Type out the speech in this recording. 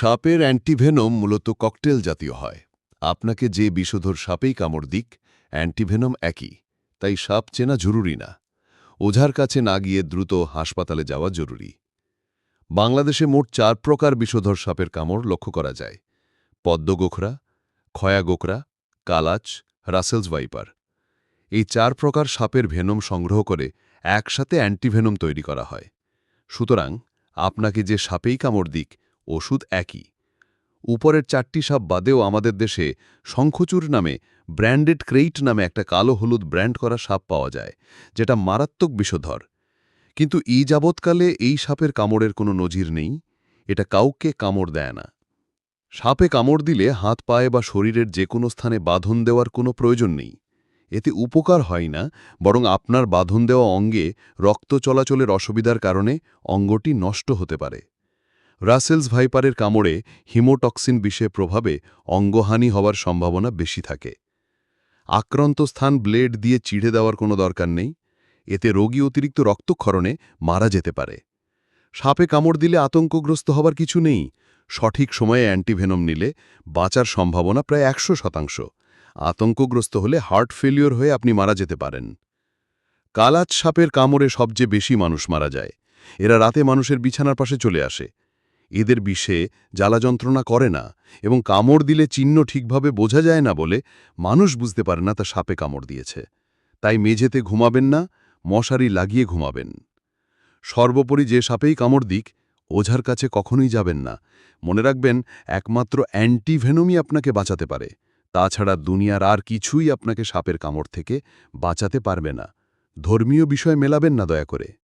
সাপের অ্যান্টিভেনম মূলত ককটেল জাতীয় হয়। আপনাকে যে বিষধর সাপেই কামড় দিক, অ্যান্টিভেনম একই, তাই সাপ চেনা জরুরি না। ওঝার কাছে না গিয়ে দ্রুত হাসপাতালে যাওয়া জরুরি। বাংলাদেশে মোট চার প্রকার বিষধর সাপের কামড় লক্ষ্য করা যায়। পদ্মগোখরা খয়াগোকরা কালাচ, রাসেলস ভাইপার। এই চার প্রকার সাপের ভেনম সংগ্রহ করে একসাথে অ্যান্টিভেনম তৈরি করা হয়। সুতরাং, আপনাকে যে সাপেই কামড় দিক ওষুধ একই। উপরের চারটি সাপ বাদেও আমাদের দেশে শঙ্খচুর নামে ব্র্যান্ডেড ক্রেইট নামে একটা কালো হলুদ ব্র্যান্ড করা সাপ পাওয়া যায়, যেটা মারাত্মক বিষধর। কিন্তু এই যাবৎকালে এই সাপের কামড়ের কোনো নজির নেই, এটা কাউকে কামড় দেয় না। সাপে কামড় দিলে হাত পায়ে বা শরীরের যে কোনো স্থানে বাঁধন দেওয়ার কোনো প্রয়োজন নেই। এতে উপকার হয় না, বরং আপনার বাঁধন দেওয়া অঙ্গে রক্ত চলাচলের অসুবিধার কারণে অঙ্গটি নষ্ট হতে পারে। রাসেলস ভাইপারের কামড়ে হিমোটক্সিন বিষে প্রভাবে অঙ্গহানি হওয়ার সম্ভাবনা বেশি থাকে। আক্রান্ত স্থান ব্লেড দিয়ে চিড়ে দেওয়ার কোনো দরকার নেই। এতে রোগী অতিরিক্ত রক্তক্ষরণে মারা যেতে পারে। সাপে কামড় দিলে আতঙ্কগ্রস্ত হবার কিছু নেই। সঠিক সময়ে অ্যান্টিভেনম নিলে বাঁচার সম্ভাবনা প্রায় একশো শতাংশ। আতঙ্কগ্রস্ত হলে হার্ট ফেলিওর হয়ে আপনি মারা যেতে পারেন। কালাচ সাপের কামড়ে সবচেয়ে বেশি মানুষ মারা যায়। এরা রাতে মানুষের বিছানার পাশে চলে আসে। এদের বিষে জ্বালা যন্ত্রণা করে না এবং কামড় দিলে চিহ্ন ঠিকভাবে বোঝা যায় না বলে মানুষ বুঝতে পারে না তা সাপে কামড় দিয়েছে। তাই মেঝেতে ঘুমাবেন না, মশারি লাগিয়ে ঘুমাবেন। সর্বোপরি যে সাপেই কামড় দিক, ওঝার কাছে কখনোই যাবেন না। মনে রাখবেন, একমাত্র অ্যান্টিভেনমই আপনাকে বাঁচাতে পারে। তাছাড়া দুনিয়ার আর কিছুই আপনাকে সাপের কামড় থেকে বাঁচাতে পারবে না। ধর্মীয় বিষয় মেলাবেন না দয়া করে।